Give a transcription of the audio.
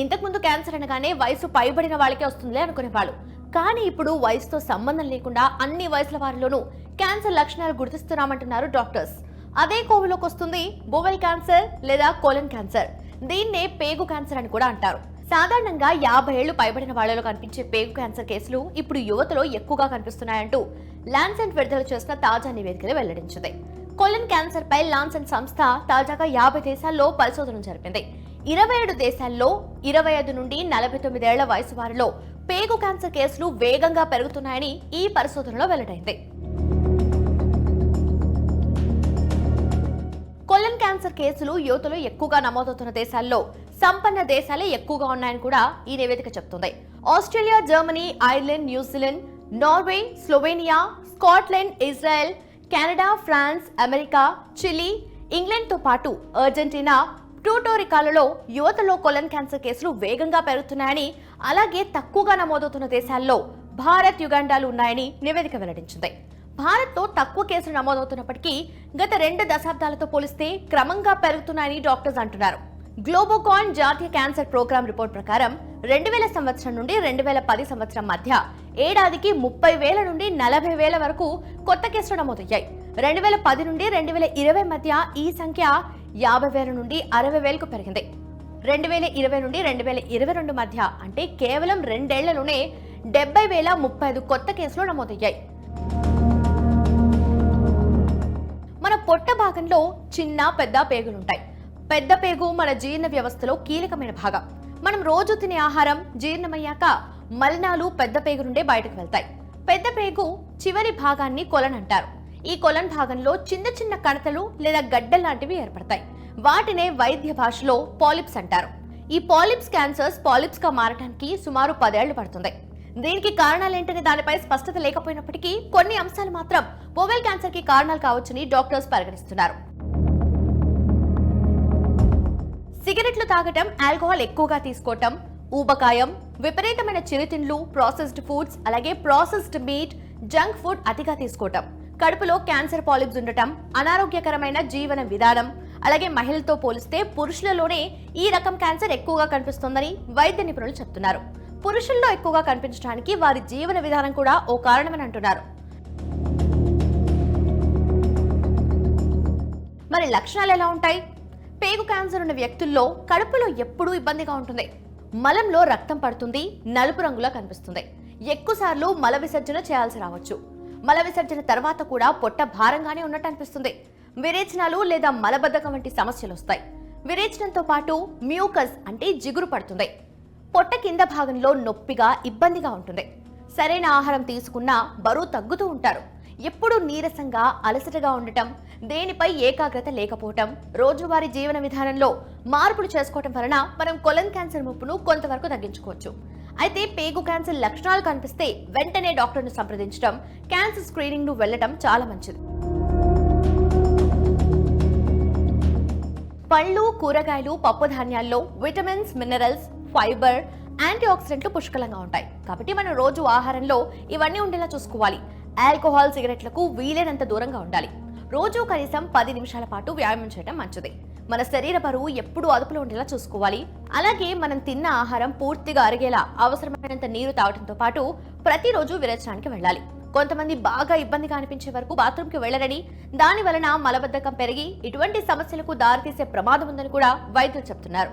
ఇంతకుముందు క్యాన్సర్ అనగానే వయసు పైబడిన వాళ్ళకే వస్తుందిలే అనుకునేవాళ్ళు కానీ ఇప్పుడు వయసుతో సంబంధం లేకుండా అన్ని వయసుల వారిలోనూ క్యాన్సర్ లక్షణాలు గుర్తిస్తున్నామంటున్నారు డాక్టర్స్. అదే కోవిలోకి వస్తుంది బోవెల్ క్యాన్సర్ లేదా కోలన్ క్యాన్సర్. దీన్నే పేగు క్యాన్సర్ అని కూడా అంటారు. సాధారణంగా యాభై ఏళ్ళు పైబడిన వాళ్ళలో కనిపించే పేగు క్యాన్సర్ కేసులు ఇప్పుడు యువతలో ఎక్కువగా కనిపిస్తున్నాయంటూ లాన్సెంట్ విడుదల చేసిన తాజా నివేదికలు వెల్లడించింది. కొలన్ క్యాన్సర్ పై లాన్సెంట్ సంస్థ తాజాగా యాభై దేశాల్లో పరిశోధన జరిపింది. ఇరవై ఏడు దేశాల్లో ఇరవై ఐదు నుండి నలభై తొమ్మిదేళ్ళ వయసు వారిలో పేగు క్యాన్సర్ కేసులు వేగంగా పెరుగుతున్నాయని ఈ పరిశోధనలో వెల్లడైంది. కొలన్ క్యాన్సర్ కేసులు యువతలో ఎక్కువగా నమోదవుతున్న దేశాల్లో సంపన్న దేశాలే ఎక్కువగా ఉన్నాయని కూడా ఈ నివేదిక చెబుతుంది Australia Germany Ireland New Zealand Norway Slovenia Scotland Israel Canada France America Chile ఇంగ్లాండ్తో పాటు అర్జెంటీనా ప్యూటోరికాలలో యువతలో కొలన్ క్యాన్సర్ కేసులు వేగంగా పెరుగుతున్నాయని అలాగే తక్కువగా నమోదవుతున్న దేశాల్లో భారత్ యుగాండాలు ఉన్నాయని నివేదిక వెల్లడించింది. భారత్లో తక్కువ కేసులు నమోదవుతున్నప్పటికీ గత రెండు దశాబ్దాలతో పోలిస్తే క్రమంగా పెరుగుతున్నాయని డాక్టర్స్ అంటున్నారు. గ్లోబోకాన్ జాతీయ క్యాన్సర్ ప్రోగ్రాం రిపోర్ట్ ప్రకారం రెండు వేల సంవత్సరం నుండి రెండు వేల పది సంవత్సరం మధ్య ఏడాదికి ముప్పై వేల నుండి నలభై వేల వరకు కొత్త కేసులు నమోదయ్యాయి. రెండు వేల పది నుండి రెండు వేల ఇరవై మధ్య ఈ సంఖ్య యాభై వేల నుండి అరవై వేలకు పెరిగింది. రెండు వేల ఇరవై నుండి రెండు వేల ఇరవై రెండు మధ్య అంటే కేవలం రెండేళ్ళలోనే డెబ్బై వేల ముప్పై ఐదు కొత్త కేసులు నమోదయ్యాయి. మన పొట్ట భాగంలో చిన్న పెద్ద పేగులుంటాయి. పెద్ద పేగు మన జీర్ణ వ్యవస్థలో కీలకమైన భాగం. మనం రోజు తినే ఆహారం జీర్ణమయ్యాక మలినాలు పెద్ద పేగు నుండే బయటకు వెళ్తాయి. పెద్ద పేగు చివరి భాగాన్ని కొలనంటారు. ఈ కొలన్ భాగంలో చిన్న చిన్న కణతలు లేదా గడ్డలు లాంటివి ఏర్పడతాయి. వాటినే వైద్య భాషలో పాలిప్స్ అంటారు. ఈ పాలిప్స్ క్యాన్సర్స్ పాలిప్స్గా మారటానికి మారడానికి సుమారు పదేళ్ళు పడుతుంది. దీనికి కారణాలేంటనే దానిపై స్పష్టత లేకపోయినప్పటికీ కొన్ని అంశాలు మాత్రం మొబైల్ క్యాన్సర్కి కారణాలు కావచ్చని డాక్టర్స్ పరిగణిస్తున్నారు. సిగరెట్లు తాగటం ఆల్కహాల్ ఎక్కువగా తీసుకోవటం ఊబకాయం విపరీతమైన చిరుతిండ్లు ప్రాసెస్డ్ ఫుడ్స్ అలాగే ప్రాసెస్డ్ మీట్ జంక్ ఫుడ్ అతిగా తీసుకోవటం. కడుపులో క్యాన్సర్ పాలిప్స్ ఉండటం అనారోగ్యకరమైన జీవన విధానం అలాగే మహిళలతో పోలిస్తే పురుషులలోనే ఈ రకం క్యాన్సర్ ఎక్కువగా కనిపిస్తోందని వైద్య నిపుణులు చెప్తున్నారు. పురుషుల్లో ఎక్కువగా కనిపించడానికి వారి జీవన విధానం కూడా ఓ కారణమని అంటున్నారు. మరి లక్షణాలు ఎలా ఉంటాయి? పేగు క్యాన్సర్ ఉన్న వ్యక్తుల్లో కడుపులో ఎప్పుడూ ఇబ్బందిగా ఉంటుంది. మలంలో రక్తం పడుతుంది నలుపు రంగులో కనిపిస్తుంది. ఎక్కువసార్లు మల విసర్జన చేయాల్సి రావచ్చు. మల విసర్జన తర్వాత కూడా పొట్ట భారంగానే ఉన్నట్టు అనిపిస్తుంది. విరేచనాలు లేదా మలబద్ధకం వంటి సమస్యలు వస్తాయి. విరేచనంతో పాటు మ్యూకస్ అంటే జిగురు పడుతుంది. పొట్ట కింద భాగంలో నొప్పిగా ఇబ్బందిగా ఉంటుంది. సరైన ఆహారం తీసుకున్నా బరువు తగ్గుతూ ఉంటారు. ఎప్పుడూ నీరసంగా అలసటగా ఉండటం దేనిపై ఏకాగ్రత లేకపోవటం రోజువారీ జీవన విధానంలో మార్పులు చేసుకోవటం వలన మనం కొలన్ క్యాన్సర్ ముప్పును కొంతవరకు తగ్గించుకోవచ్చు. అయితే పేగు క్యాన్సర్ లక్షణాలు కనిపిస్తే వెంటనే డాక్టర్ను సంప్రదించడం క్యాన్సర్ స్క్రీనింగ్ను వెళ్ళటం చాలా మంచిది. పళ్ళు కూరగాయలు పప్పు ధాన్యాల్లో విటమిన్స్ మినరల్స్ ఫైబర్ యాంటీ ఆక్సిడెంట్లు పుష్కలంగా ఉంటాయి. కాబట్టి మనం రోజు ఆహారంలో ఇవన్నీ ఉండేలా చూసుకోవాలి. ఆల్కహాల్ సిగరెట్లకు వీలైనంత దూరంగా ఉండాలి. రోజు కనీసం పది నిమిషాల పాటు వ్యాయామం చేయడం మంచిది. మన శరీర బరువు ఎప్పుడూ అదుపులో ఉండేలా చూసుకోవాలి. అలాగే మనం తిన్న ఆహారం పూర్తిగా అరిగేలా అవసరమైనంత నీరు తాగడంతో పాటు ప్రతిరోజు విరచనానికి వెళ్ళాలి. కొంతమంది బాగా ఇబ్బందిగా అనిపించే వరకు బాత్రూంకి వెళ్ళరని దాని వలన మలబద్ధకం పెరిగి ఇటువంటి సమస్యలకు దారితీసే ప్రమాదం ఉందని కూడా వైద్యులు చెప్తున్నారు.